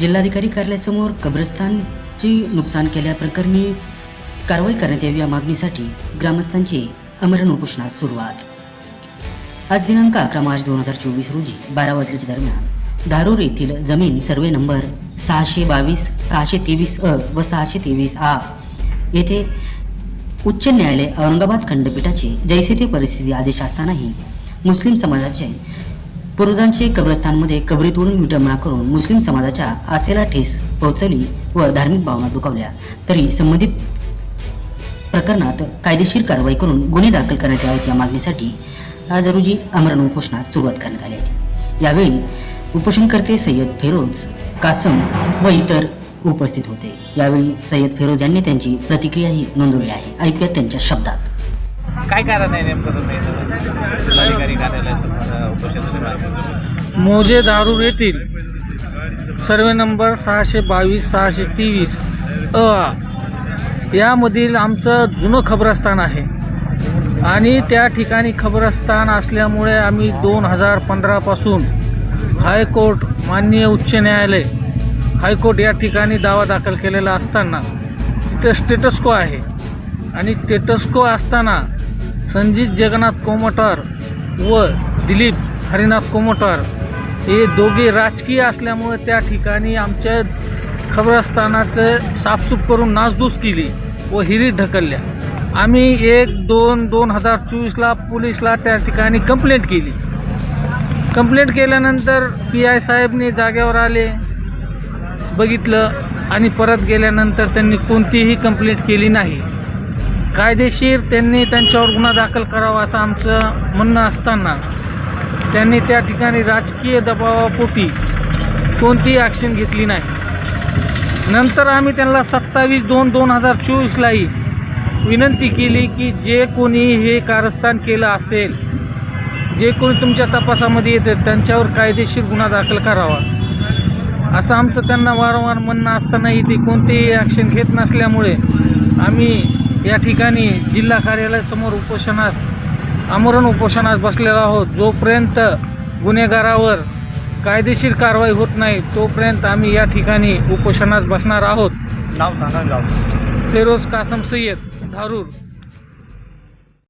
जिल्हाधिकारी कार्यालयासमोर कब्रस्तानची नुकसान केल्याप्रकरणी कारवाई करण्यात यावी या मागणीसाठी ग्रामस्थांची अमरण उपोषणास सुरुवात. आज दिनांक अकरा मार्च दोन हजार चोवीस रोजी बारा वाजल्याच्या दरम्यान धारूर येथील जमीन सर्वे नंबर सहाशे बावीस सहाशे तेवीस अ व सहाशे तेवीस आ येथे उच्च न्यायालय औरंगाबाद खंडपीठाचे जैसे ते परिस्थिती आदेश असतानाही मुस्लिम समाजाचे पूर्वजांचे कब्रस्तानमध्ये कबरी तोडून विटंबना करून मुस्लिम समाजाच्या आस्थेला ठेस पोहोचवली व धार्मिक भावना दुखावल्या. तरी संबंधित प्रकरणात कायदेशीर कारवाई करून गुन्हे दाखल करण्यात यावेत या मागणीसाठी आज रोजी आमरण उपोषणास सुरुवात करण्यात आली होती यावेळी उपोषणकर्ते सय्यद फेरोज कासम व इतर उपस्थित होते. यावेळी सय्यद फेरोज यांनी त्यांची प्रतिक्रियाही नोंदवली आहे. ऐकूयात त्यांच्या शब्दात. काय कारण आहे नेमकं तुम्ही जिल्हाधिकारी कार्यालयासमोर उपोषण सुरू आहे मोजे दारू येथील सर्वे नंबर सहाशे बावीस सहाशे तेवीस. अ यामधील आमचं जुनं खबरस्थान आहे. आणि त्या ठिकाणी खबरस्थान असल्यामुळे आम्ही दोन हजार पंधरापासून हायकोर्ट माननीय उच्च न्यायालय हायकोर्ट या ठिकाणी दावा दाखल केलेला असताना तिथं स्टेटस्को आहे. आणि स्टेटस्को असताना संजित जगन्नाथ कोमटर व दिलीप हरिनाथ कोमटर हे दोघे राजकीय असल्यामुळे त्या ठिकाणी आमच्या खबरस्थानाचं साफसूफ करून नासधूस केली व हिरी ढकलल्या. आम्ही एक दोन दोन हजार चोवीसला पोलीसला त्या ठिकाणी कंप्लेंट केली. कंप्लेंट केल्यानंतर पी आय साहेबने जागेवर आले बघितलं आणि परत गेल्यानंतर त्यांनी कोणतीही कंप्लेंट केली नाही. कायदेशीर त्यांनी त्यांच्यावर गुन्हा दाखल करावा असं आमचं म्हणणं असताना त्यांनी त्या ठिकाणी राजकीय दबावापोटी कोणतीही ॲक्शन घेतली नाही. नंतर आम्ही त्यांना सत्तावीस दोन दोन हजार चोवीसलाही विनंती केली की जे कोणी हे कारस्थान केलं असेल जे कोणी तुमच्या तपासामध्ये येते त्यांच्यावर कायदेशीर गुन्हा दाखल करावा. असं आमचं त्यांना वारंवार म्हणणं असतानाही ते कोणतेही ॲक्शन घेत नसल्यामुळे आम्ही या ठिकाणी जिल्हा कार्यालयासमोर उपोषणास आमरण उपोषणास बसलेलो आहोत. जोपर्यंत गुन्हेगारावर कायदेशीर कारवाई होत नाही तोपर्यंत आम्ही या ठिकाणी उपोषणास बसणार आहोत. नाव सांगा गाव फेरोज कासम सय्यद धारूर.